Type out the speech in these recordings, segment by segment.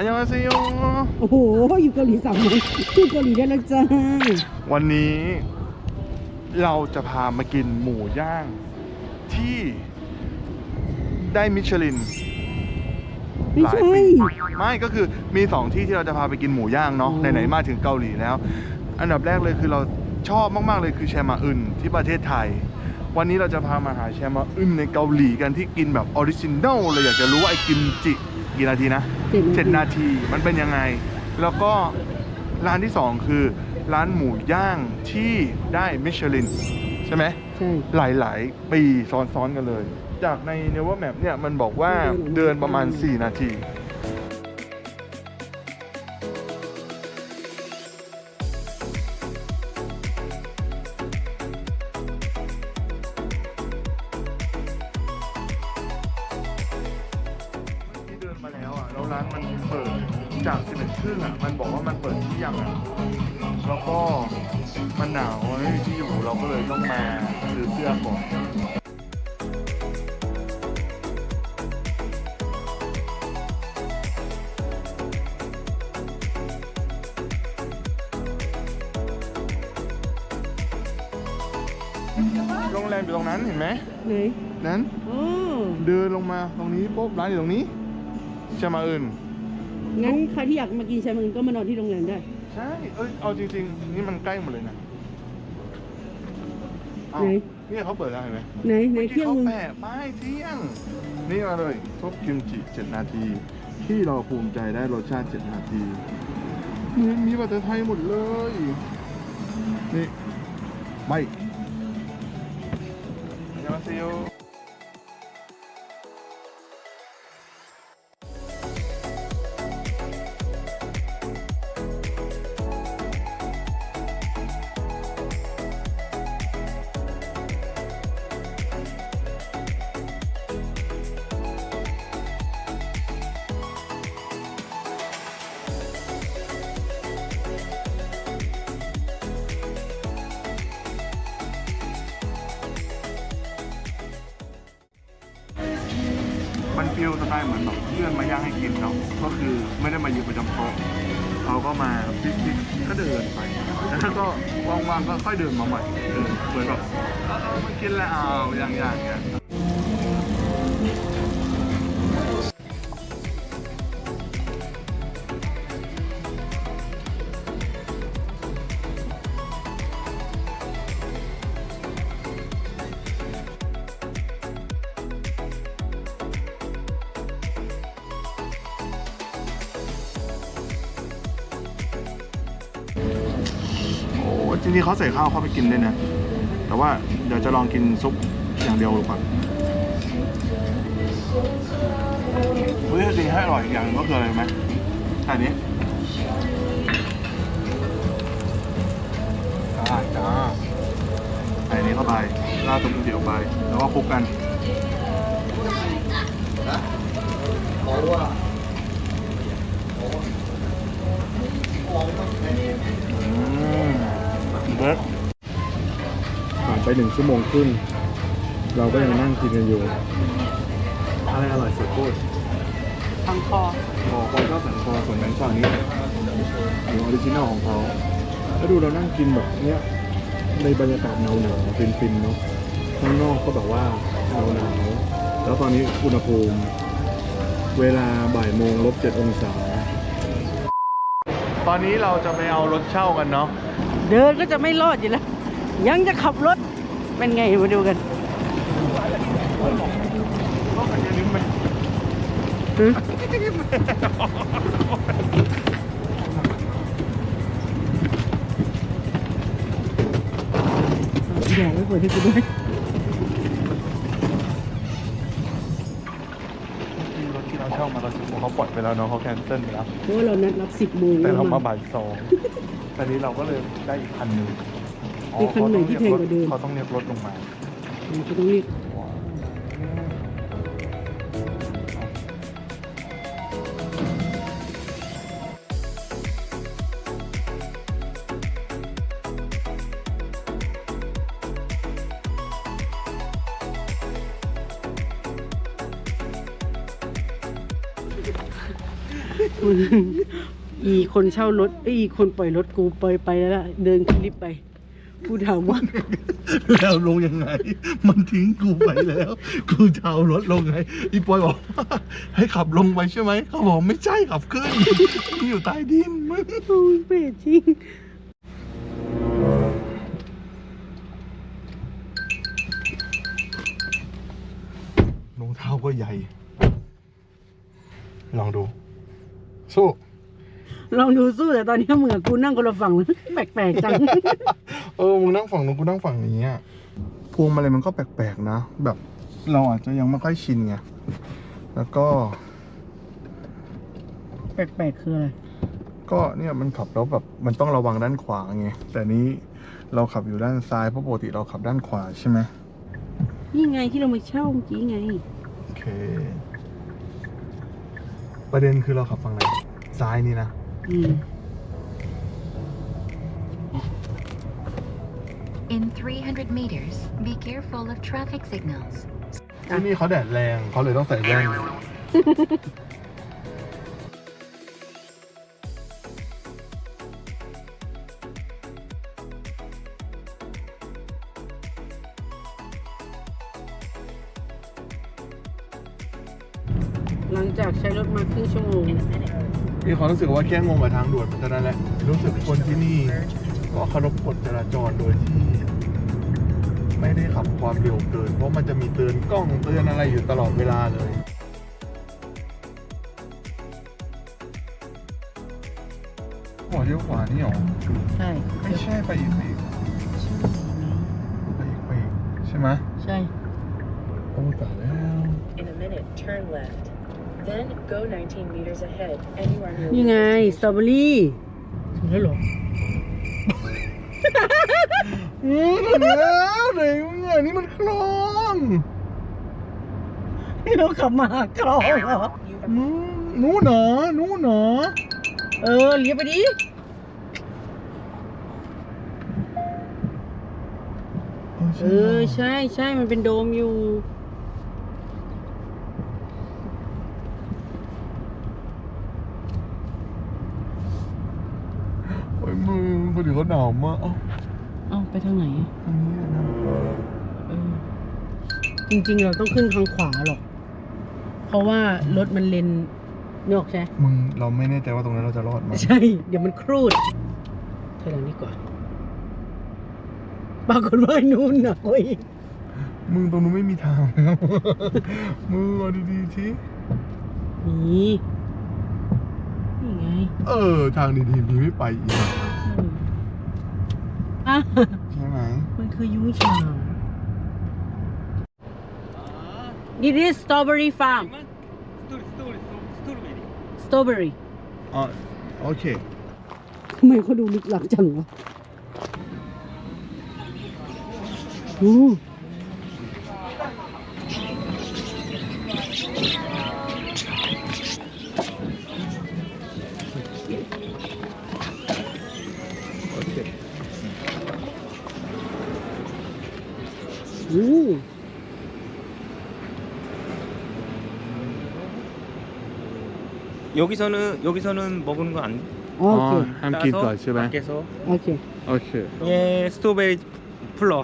อันยองอาเซโยโอ้โห อยู่เกาหลีสามวันพูดเกาหลีได้แล้วจ้าวันนี้เราจะพามากินหมูย่าง ที่ได้มิชลินไม่หลายใช่ปีไม่ก็คือมีสองที่ที่เราจะพาไปกินหมูย่างเนาะอ๋อไหนๆมาถึงเกาหลีแล้ว อันดับแรกเลยคือเราชอบมากๆเลยคือแชมาอึนที่ประเทศไทย วันนี้เราจะพามาหาแชมาอึนในเกาหลีกันที่กินแบบออริจินอลเลยอยากจะรู้ว่าไอ้กิมจิ กี่นาทีนะเจ็ดนาทีเจ็ดนาทีมันเป็นยังไง แล้วก็ร้านที่สองคือ ร้านหมูย่างที่ได้มิชลินใช่ไหมใช่หลาย ๆ ปีซ้อน ๆ กันเลย จากใน n e v e r Map เนี่ยมันบอกว่าเดินประมาณ 4 นาทีที่ จาก11ครึ่งอะ มันบอกว่ามันเปิดเที่ยงอะ แล้วก็มันหนาวไม่มีที่อยู่เราก็เลยต้องมาซื้อเสื้อก่อนโรงแรมอยู่ตรงนั้นเห็นไหมไหนนั้นอ๋อเดินลงมาตรงนี้ปุ๊บร้านอยู่ตรงนี้ใช่มาอื่น งั้นใครที่อยากมากินแซลมอนก็มานอนที่โรงแรมได้ ใช่เอ้ยเอาจริงๆ นี่มันใกล้หมดเลยนะเอาไหน เนี่ยเขาเปิดแล้วเห็นไหมไหนไหนเมื่อเที่กี้ยงเขามึงแปะป้ายเที่ยง นี่มาเลยซุปกิมจิ 7 นาที ที่เราภูมิใจได้รสชาติ 7 นาทีมีมีภาษาไทยหมดเลย นี่ ไม่ยามาเซโย ที่ยวสไตล์เหมือนแบบเพื่อนมาย่างให้กินเนาะก็คือไม่ได้มายืนประจำโต๊ะเขาก็มาพิกๆก็เดินไปแล้วก็ว่างๆก็ค่อยเดินมาใหม่เดินเหมือนแบบเอามากินแล้วเอาอย่างๆอย่างเนี้ย อ้จริงๆเขาใส่ข้าวเข้าไปกินด้วยนะ แต่ว่าเดี๋ยวจะลองกินซุปอย่างเดียวดูก่อนเฮ้ยจริงๆให้อร่อยอีกอย่างก็คืออะไรไหมอันนี้จ้าจ้าใส่นี้เข้าไปราดซุปเดียวไป แล้วก็คลุกกันอืม เบิร์ดผ่านไปหนึ่งชั่วโมงครึ่งเราก็ยังนั่งกินกันอยู่ อะไรอร่อยสุดพูดฟังคอพอคนก็สันคอส่วนแบงค์ฝั่งนี้อยู่ออริจินอลของเขาแล้วดูเรานั่งกินแบบเนี้ยในบรรยากาศหนาวหนาวๆฟินๆเนาะข้างนอกก็แบบว่าหนาวหนาวๆแล้วตอนนี้อุณหภูมิ เวลาบ่ายโมงลบเจ็ดองศา ตอนนี้เราจะไปเอารถเช่ากันเนาะ เดินก็จะไม่รอดอยู่แล้ว ยังจะขับรถเป็นไงมาดูกันก็มันจะนึกไหมหือเดี๋ยวไม่เปิดให้กูด้วยรถที่เราเช่ามาเราสิบเขาปล่อยไปแล้วเนาะเขาแคนเซิลไปแล้วเพราะว่าเรานัดรับสิบโมงแต่เราแล้วมาบ่ายสอง ตอนนี้เราก็เลยได้อีกคันหนึ่งอีกมีคันไหนที่แพงกว่าเดิม เขาต้องเรียกรถลงมา หนูก็ต้องรีบ อีคนเช่ารถเอ้ยอีคนปล่อยรถกูปล่อยไปแล้วล่ะเดินขึ้นลิฟต์ไปกูถามว่า แล้วลงยังไง มันทิ้งกูไปแล้ว กูจะเอารถลงไง อีปอยบอกว่าให้ขับลงไปใช่ไหม เขาบอกไม่ใช่ขับขึ้นมันอยู่ใต้ดินมึง โอ้ยเปรตจริง รองเท้าก็ใหญ่ ลองดู สู้ ลองดูสู้แต่ตอนนี้เหมือนกูนั่งคนละฝั่งแปลกๆจัง เออ มึงนั่งฝั่งนู้นกูนั่งฝั่งนี้อะพวงมาลัยมันก็แปลกๆนะ แบบเราอาจจะยังไม่ค่อยชินไง แล้วก็ แปลกๆคืออะไร ก็เนี่ยมันขับแล้วแบบมันต้องระวังด้านขวาไง แต่นี้เราขับอยู่ด้านซ้ายเพราะปกติเราขับด้านขวาใช่ไหมนี่ไงที่เรามาเช่าเมื่อกี้ไง โอเค ประเด็นคือเราขับฝั่งไหนซ้ายนี่นะอืม In 300 meters, be careful of traffic signals. ที่นี่เขาแดดแรงเขาเลยต้องใส่แว่น หลังจากใช้รถมาครึ่งชั่วโมงมีความรู้สึกว่าแค่งงกับทางด่วนเท่านั้นแหละ รู้สึกคนที่นี่ก็เคารพกฎจราจรโดยที่ไม่ได้ขับความเร็วเกิน เพราะมันจะมีเตือนกล้องเตือนอะไรอยู่ตลอดเวลาเลยหัวเลี้ยวขวานี่หรอ ใช่ไม่ใช่ไปอีกไปอีกไปอีกไปอีกใช่ไหมใช่ โอ้ตายแล้ว In a minute, turn left. Then go 19 meters ahead, and you are near. นี่ไง สตรอเบอรี่ถึงแล้วเหรออืมถึงแล้วไหนมึงอะนี่มันคลองนี่เราขับมาหาคลองเหรออืมนู้นเหนอนู้นเหนอเออเลี้ยวไปดิเออ ใช่ใช่มันเป็นโดมอยู่ โอ้ย มึงพอดีเขาหนาวมากเอ้าเอ้าไปทางไหนอะทางนี้นะเออจริงๆเราต้องขึ้นทางขวาหรอก เพราะว่ารถมันเลนนกใช่มึงเราไม่แน่ใจว่าตรงนั้นเราจะรอดไหมใช่ เดี๋ยวมันครูดถอยหลังดีกว่าปรากฏว่าไอ้นู่นหนักกว่าอีกมึงตรงนู้นไม่มีทางแล้วมึงเอาดีๆทีนี่นี่ไง เออ ทางดีๆมีไม่ไปอีก อืมอะ ใช่ไหมมันคือยุ้งฉาง It is strawberry farm strawberry อ๋อโอเคทำไมเขาดูลึกลับจังวะโ 여기서는 여기서는 먹는 거 안. 어, 오케이. Ham kin 밖에서 오케이. Ok. 예 스토베리 플러.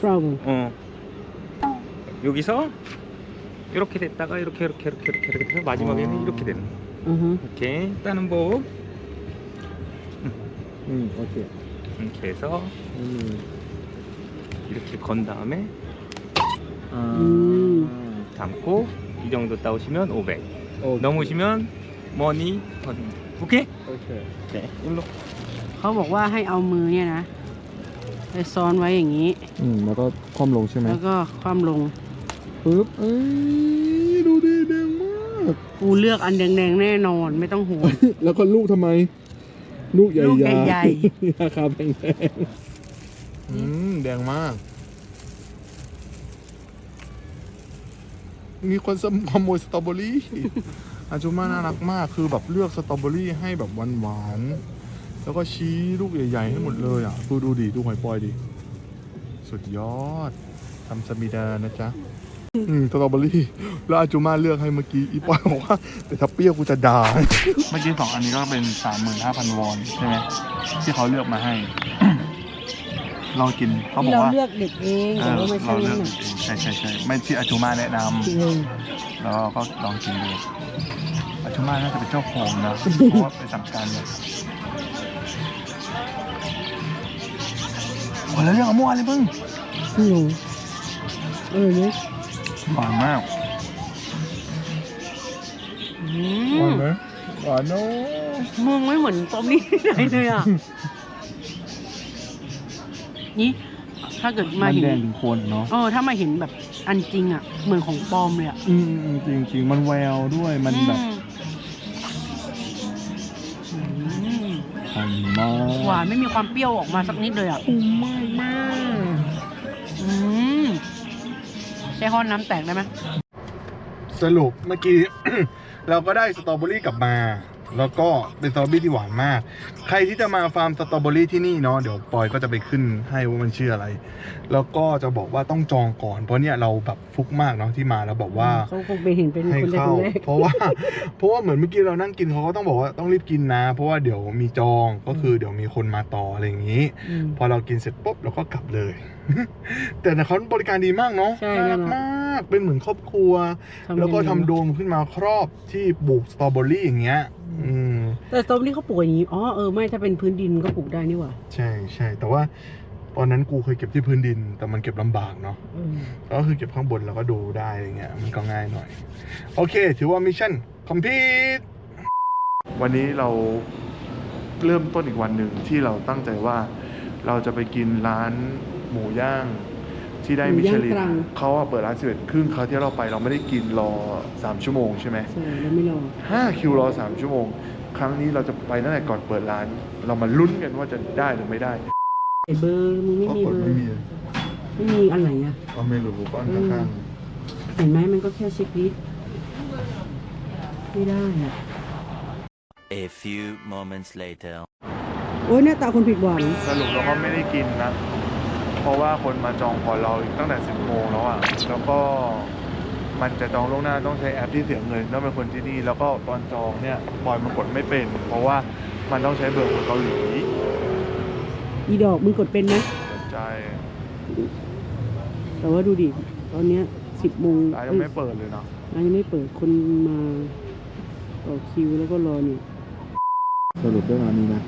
프라우. 어. 여기서 이렇게 됐다가 이렇게 이렇게 이렇게 이렇게 이렇게 해서 마지막에는 어. 이렇게 되는. 이렇게 따는 법 Ừ, ok. 이렇게 해서 Ừ. 이렇게 건 다음에 À. 담고 이 정도 따오시면 500. โอเค 넘으시면 머니 건. 오케이? โอเค 네. 일로. เขาบอกว่าให้เอามือเนี่ยนะ ไปซ้อนไว้อย่างนี้ อืม แล้วก็คว่ำลงใช่ไหม แล้วก็คว่ำลง ปึ๊บ เอ้ย ดูดีแดงมาก กูเลือกอันแดงๆแน่นอนไม่ต้องห่วง แล้วก็ลูกทำไม ลูกใหญ่ๆ ลูกใหญ่ ราคาแพงๆอืม แดงมาก มีคนสมขโมยสตรอเบอรี่ อาจุมาน่ารักมากคือแบบเลือกสตรอเบอรี่ให้แบบหวานๆแล้วก็ชี้ลูกใหญ่ๆให้หมดเลยอะดูดูดิดูหอยปอยดิสุดยอดทำสมิดานะจ๊ะอืมสตรอเบอรี่ แล้วอาจูมาเลือกให้เมื่อกี้อีปอยบอกว่า แต่ถ้าเปรี้ยวกูจะด่าเมื่อกี้สองอันนี้ก็เป็นสามหมื่นห้าพันวอนใช่ไหมที่เขาเลือกมาให้ เรากินเขาบอที่กเราว่าเลือกเด็กเองเอแต่อว่าไม่ใช่เราเลืนั่อกนน่ะเองใช่ใช่ใช่ไม่ที่อาจูมาแนะนำเออแล้วก็ลองกินดูอาชูมาน่าจะเป็นเจ้าของนะเพราะว่าไปสั่งการเนี่ยคนละเรื่องกับเมื่อวานเลยมึงพี่หนูเออเนี่ยหวานมากอืหวานมไหมหวานเนาะมึงไม่เหมือนตอมนี่ที่ไหนเลยอะ นี่ถ้าเกิดมามันเห็นแดงถึงโคนเนาะเออถ้ามาเห็นแบบอันจริงอะ เหมือนของปลอมเลยอะอืมอืมจริงจริงๆมันแววด้วยมันแบบอืมหอมมากหวานไม่มีความเปรี้ยวออกมาสักนิดเลยอะ คุ้มมากมากอืมใช้ห้อนน้ำแตกได้ไหมสรุปเมื่อกี้ เราก็ได้สตรอเบอรี่กลับมา แล้วก็เป็นสตรอเบอรี่ที่หวานมาก ใครที่จะมาฟาร์มสตรอเบอรี่ที่นี่เนาะเดี๋ยวปอยก็จะไปขึ้นให้ว่ามันชื่ออะไร แล้วก็จะบอกว่าต้องจองก่อน เพราะเนี่ยเราแบบฟุกมากเนาะที่มาแล้วบอกว่าเขาคงไปเห็นเป็นให้คนแรกเข้าคนแรกเพราะว่า เพราะว่าเหมือนเมื่อกี้เรานั่งกินเขาก็ต้องบอกว่าต้องรีบกินนะ เพราะว่าเดี๋ยวมีจองก็คือเดี๋ยวมีคนมาต่ออะไรอย่างนี้ อืมพอเรากินเสร็จปุ๊บเราก็กลับเลย แต่เขาบริการดีมากเนาะใช่น่ารักน่ารักมาก เป็นเหมือนครอบครัว แล้วก็ทำยังไงโดมขึ้นมาครอบที่ปลูกสตรอเบอรี่อย่างเงี้ยอืมแต่สตรอเบอรี่เขาปลูกอย่างนี้ อ๋อ เออ ไม่ถ้าเป็นพื้นดินก็ปลูกได้นี่หว่า ใช่ใช่ แต่ว่าตอนนั้นกูเคยเก็บที่พื้นดิน แต่มันเก็บลำบากเนาะเออก็คือเก็บข้างบนแล้วก็ดูได้อะไรเงี้ย มันก็ง่ายหน่อย โอเค ถือว่ามิชชั่นคอมพลีทวันนี้เราเริ่มต้นอีกวันหนึ่งที่เราตั้งใจว่าเราจะไปกินร้าน หมูย่างที่ได้หมูมิย่างชลินตรัง เขาอะเปิดร้านสิบเอ็ดครึ่งคราวที่เราไปเราไม่ได้กินรอสามชั่วโมงใช่ไหมใช่แล้วไม่รอห้าคิวรอสามชั่วโมง ครั้งนี้เราจะไปตั้งแต่ก่อนเปิดร้าน เรามาลุ้นกันว่าจะได้หรือไม่ได้ ไอ้เบอร์มึงไม่มีเบอร์ไม่มีอันไหนอะ ก็ไม่รู้ก็อันข้างเห็นไหมมันก็แค่เช็คลิสต์ไม่ได้อะ A few moments later. โอ้ยหน้าตาคนผิดหวังสรุปเราก็ไม่ได้กินนะ เพราะว่าคนมาจองก่อนเราตั้งแต่สิบโมงแล้วอะแล้วก็มันจะจองล่วงหน้าต้องใช้แอปที่เสียเงินต้องเป็นคนที่นี่ แล้วก็ตอนจองเนี่ยบอยมันกดไม่เป็น เพราะว่ามันต้องใช้เบอร์คนเกาหลีอีดอกมึงกดเป็นไหมสนใจแต่ว่าดูดิ ตอนเนี้ยสิบโมงร้านยังไม่เปิดเลยเนาะร้านยังไม่เปิดคนมาต่อคิวแล้วก็รอเนี่ยสรุปได้มานี้นะ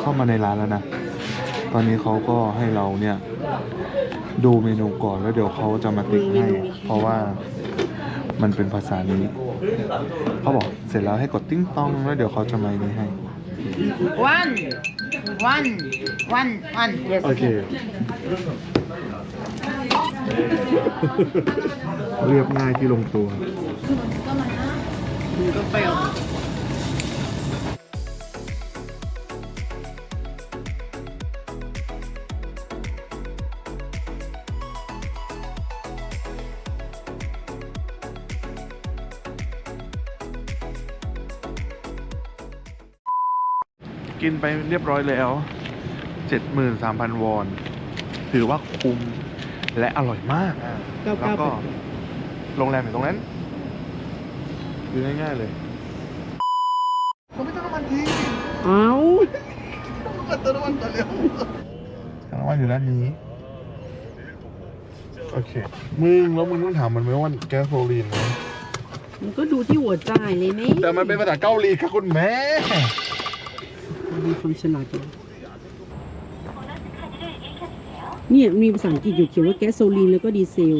เข้า มาในร้านแล้วนะ ตอนนี้เขาก็ให้เราเนี่ย ดูเมนูก่อนแล้วเดี๋ยวเขาจะมาติ๊กให้ เพราะว่ามันเป็นภาษานี้เขาบอกเสร็จแล้วให้กดติ้งต้องแล้วเดี๋ยวเขาจะมานี้ให้ one one one one yes โอเค เรียบง่ายที่ลงตัวมึงก็เปรี้ยว กินไปเรียบร้อยแล้ว 73,000 วอน ถือว่าคุ้มและอร่อยมากเก้าแล้วเก้าก็โรงแรมอยู่ตรงนั้นอยู่ง่ายๆเลยผมไม่ต้องน้ำมันทีเอ้าเติมน้ำมันก่อนเร็วน้ำมันอยู่ด้านนี้ โอเค มึงแล้วมึงต้องถามมันไหมว่าแก๊สโซลีนไหมมันก็ดูที่หัวใจายเลยนี่แต่มันเป็นภาษาเกาหลีค่ะคุณแม่ มีความฉลาดอยู่เนี่ยมีภาษาอังกฤษอยู่เขียนว่าแก๊สโซลีนแล้วก็ดีเซล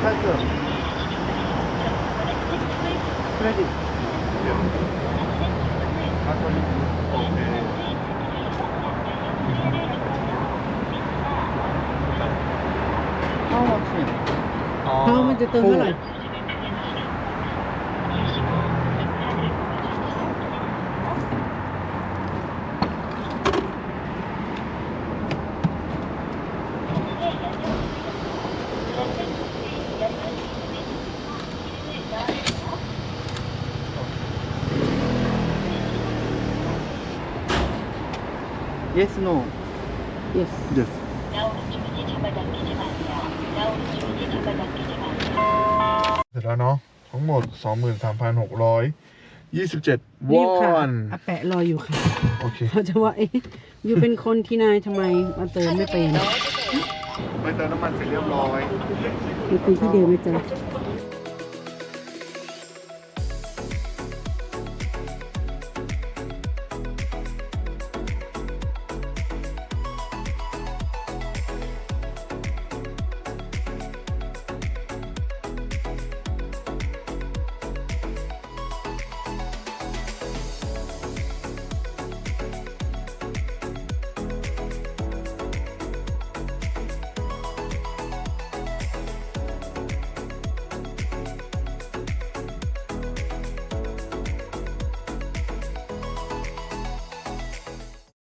เข้าเกิดเครดิตเดี๋ยวถ้าเกิดโอเคเขามันจะเติมเท่าไหร่ yes no yes yes เสร็จแล้วเนาะทั้งหมด 23,627 วรีบอค่ะนอาแปะรออยู่ค่ะโอเค เขาจะว่าเอ๊ะอยู่เป็นคนที่นายทำไมมาเติมไม่เป็นไปเติมน้ำมันเสร็จเรียบร้อย อยู่เป็นที่เดิมไหมจ๊ะเ